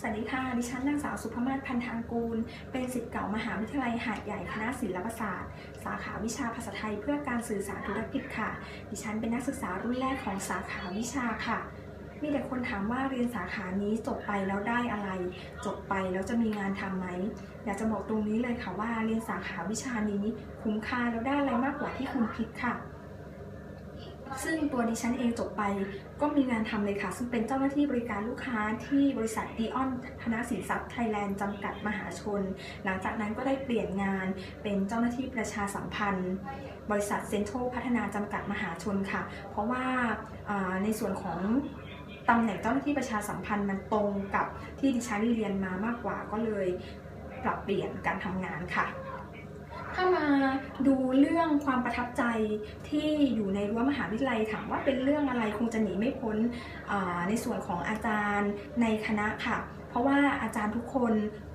สวัสดีค่ะ ดิฉันนางสาวสุภมาศพันธางกูล เป็นศิษย์เก่ามหาวิทยาลัยหาดใหญ่คณะศิลปศาสตร์ สาขาวิชาภาษาไทยเพื่อการสื่อสารธุรกิจค่ะ ดิฉันเป็นนักศึกษารุ่นแรกของสาขาวิชาค่ะ มีแต่คนถามว่าเรียนสาขานี้จบไปแล้วได้อะไร จบไปแล้วจะมีงานทำไหม อยากจะบอกตรงนี้เลยค่ะว่าเรียนสาขาวิชานี้คุ้มค่าแล้วได้อะไรมากกว่าที่คุณคิดค่ะ ซึ่งตัวดิฉันเองจบไปก็มีงานทำเลยค่ะ ซึ่งเป็นเจ้าหน้าที่บริการลูกค้าที่บริษัทดีออนธนสินทรัพย์ไทยแลนด์จำกัดมหาชน หลังจากนั้นก็ได้เปลี่ยนงานเป็นเจ้าหน้าที่ประชาสัมพันธ์ บริษัทเซ็นทรัลพัฒนาจำกัดมหาชนค่ะ เพราะว่าอ่าในส่วนของตำแหน่งเจ้าหน้าที่ประชาสัมพันธ์มันตรงกับที่ดิฉันเรียนมามากกว่าก็เลยปรับเปลี่ยนการทำงานค่ะ ถ้ามาดูเรื่องความประทับใจที่อยู่ในรั้วมหาวิทยาลัยถามว่าเป็นเรื่องอะไรคงจะหนีไม่พ้นในส่วนของอาจารย์ในคณะค่ะ เพราะว่าอาจารย์ทุกคน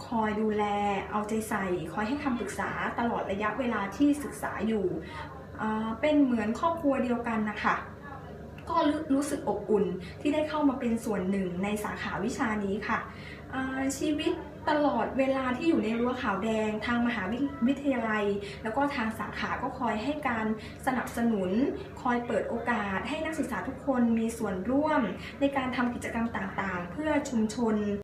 คอยดูแล เอาใจใส่ คอยให้คำปรึกษาตลอดระยะเวลาที่ศึกษาอยู่ เป็นเหมือนครอบครัวเดียวกันนะคะก็รู้สึกอบอุ่นที่ได้เข้ามาเป็นส่วนหนึ่งในสาขาวิชานี้ค่ะชีวิต ตลอดเวลาที่อยู่ในรั้วขาวแดง ทางมหาวิวิทยาลัย แล้วก็ทางสาขาก็คอยให้การสนับสนุน คอยเปิดโอกาสให้นักศึกษาทุกคนมีส่วนร่วมในการทำกิจกรรมต่างๆ เพื่อชุมชน